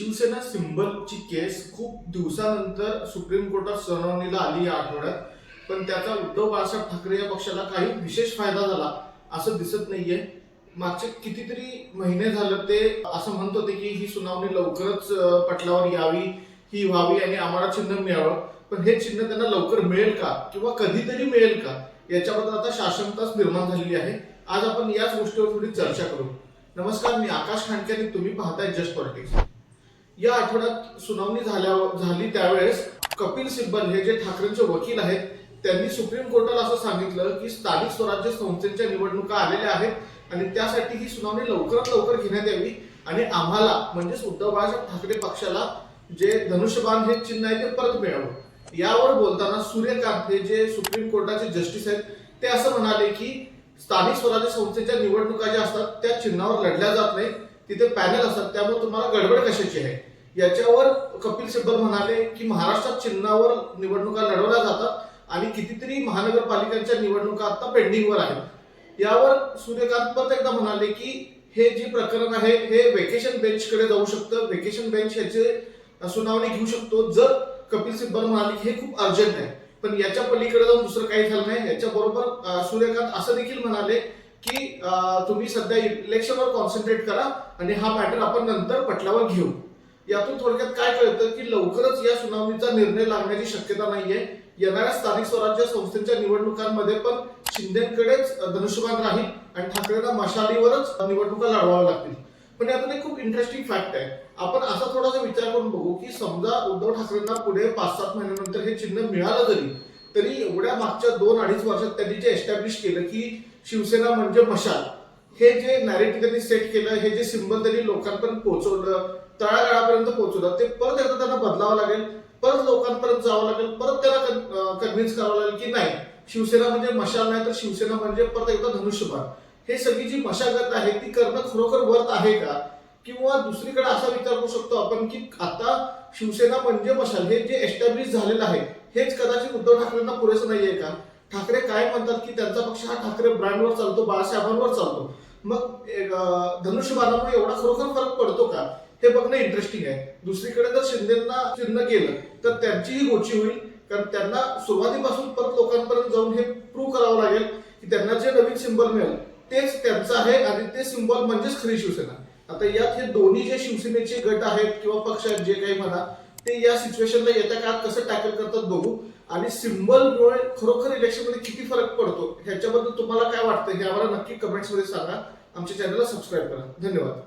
शिवसेना सिंबलची केस खूप दिवसानंतर सुप्रीम कोर्टात सुनावणीला आली या आठवड्यात. पण त्याचा उद्धव बाळासाहेब ठाकरे या पक्षाला काही विशेष फायदा झाला असं दिसत नाहीये. मागचे कितीतरी महिने झालं ते असं म्हणत होते की ही सुनावणी लवकरच पटलावर यावी ही व्हावी आणि आम्हाला चिन्ह मिळावं. पण हे चिन्ह त्यांना लवकर मिळेल का किंवा कधीतरी मिळेल का याच्याबद्दल आता शासनताच निर्माण झालेली आहे. आज आपण याच गोष्टीवर थोडी चर्चा करू. नमस्कार मी आकाश खांडके आणि तुम्ही पाहताय जस्ट पॉलिटिक्स. या आठवड्यात सुनावणी झाल्या झाली त्यावेळेस कपिल सिब्बल हे जे ठाकरेंचे वकील आहेत त्यांनी सुप्रीम कोर्टाला असं सांगितलं की स्थानिक स्वराज्य संस्थेच्या निवडणुका आलेल्या आहेत आणि त्यासाठी ही सुनावणी लवकरात लवकर घेण्यात यावी आणि आम्हाला म्हणजेच उद्धव बाळासाहेब ठाकरे पक्षाला जे धनुष्यबाण हे चिन्ह आहे ते परत मिळावं. यावर बोलताना सूर्यकांत हे जे सुप्रीम कोर्टाचे जस्टिस आहेत ते असं म्हणाले की स्थानिक स्वराज्य संस्थेच्या निवडणुका ज्या असतात त्या चिन्हावर लढल्या जात नाही तिथे पॅनल असतात त्यामुळे तुम्हाला गडबड कशाची आहे? याच्यावर कपिल सिब्बल म्हणाले की महाराष्ट्रात चिन्हावर निवडणुका लढवल्या जातात आणि कितीतरी महानगरपालिकांच्या निवडणुका आता पेंडिंगवर आहेत. यावर सूर्यकांत परत एकदा म्हणाले की हे जे प्रकरण आहे हे वेकेशन बेंचकडे जाऊ शकतं. वेकेशन बेंच याचे सुनावणी घेऊ शकतो. जर कपिल सिब्बल म्हणाले की हे खूप अर्जंट आहे पण याच्या पलीकडे जाऊन दुसरं काही झालं नाही. याच्याबरोबर सूर्यकांत असं देखील म्हणाले की तुम्ही सध्या इलेक्शनवर कॉन्सन्ट्रेट करा आणि हा मॅटर आपण नंतर पटलावर घेऊ. यातून थोडक्यात काय कळतं की लवकरच या सुनावणीचा निर्णय लागण्याची शक्यता नाहीये. येणाऱ्या स्थानिक स्वराज्य संस्थेच्या निवडणुकांमध्ये पण शिंदेकडेच धनुष्यबाण राहील आणि ठाकरेंना मशालीवरच निवडणुका लढवाव्या लागतील. पण यातून एक खूप इंटरेस्टिंग फॅक्ट आहे. आपण असा थोडासा विचार करून बघू की समजा उद्धव ठाकरेंना पुढे पाच सात महिन्यानंतर हे चिन्ह मिळालं जरी तरी एवढ्या मागच्या दोन अडीच वर्षात त्यांनी जे एस्टॅब्लिश केलं की शिवसेना म्हणजे मशाल हे जे नॅरेटिव्ह त्यांनी सेट केलं हे जे सिंबल त्यांनी लोकांपर्यंत पोहोचवलं तळागाळापर्यंत पोहोचवलं ते परत एकदा त्यांना बदलावं लागेल परत लोकांपर्यंत जावं लागेल परत त्याला कन्व्हिन्स करावं लागेल की नाही शिवसेना म्हणजे मशाल नाही तर शिवसेना म्हणजे परत एकदा धनुष्यबाण. हे सगळी जी मशागत आहे ती करणं खरोखर वर्त आहे का? किंवा दुसरीकडे असा विचार करू शकतो आपण की आता शिवसेना म्हणजे मशाल हे जे एस्टॅब्लिश झालेलं आहे हेच कदाचित उद्धव ठाकरेंना पुरेसं नाहीये का? ठाकरे काय म्हणतात की त्यांचा पक्ष हा ठाकरे ब्रँडवर चालतो बाळासाहेबांवर चालतो. मग धनुष्यबाणामुळे एवढा खरोखर फरक पडतो का? हे बघणं इंटरेस्टिंग आहे. दुसरीकडे जर शिंदेना चिन्ह केलं तर त्यांचीही गोची होईल. कारण त्यांना सुरुवातीपासून परत लोकांपर्यंत जाऊन हे प्रूव्ह करावं लागेल की त्यांना जे नवीन सिंबल मिळेल तेच त्यांचं आहे आणि ते सिम्बॉल म्हणजेच खरी शिवसेना. आता यात हे दोन्ही जे शिवसेनेचे गट आहेत किंवा पक्ष आहेत जे काही म्हणा ते या सिच्युएशनला येत्या काळात कसं टॅकल करतात बघू. आणि सिम्बलमुळे खरोखर इलेक्शनमध्ये किती फरक पडतो ह्याच्याबद्दल तुम्हाला काय वाटतं? हे आम्हाला नक्की कमेंट्समध्ये सांगा. आमच्या चॅनलला सबस्क्राईब करा. धन्यवाद.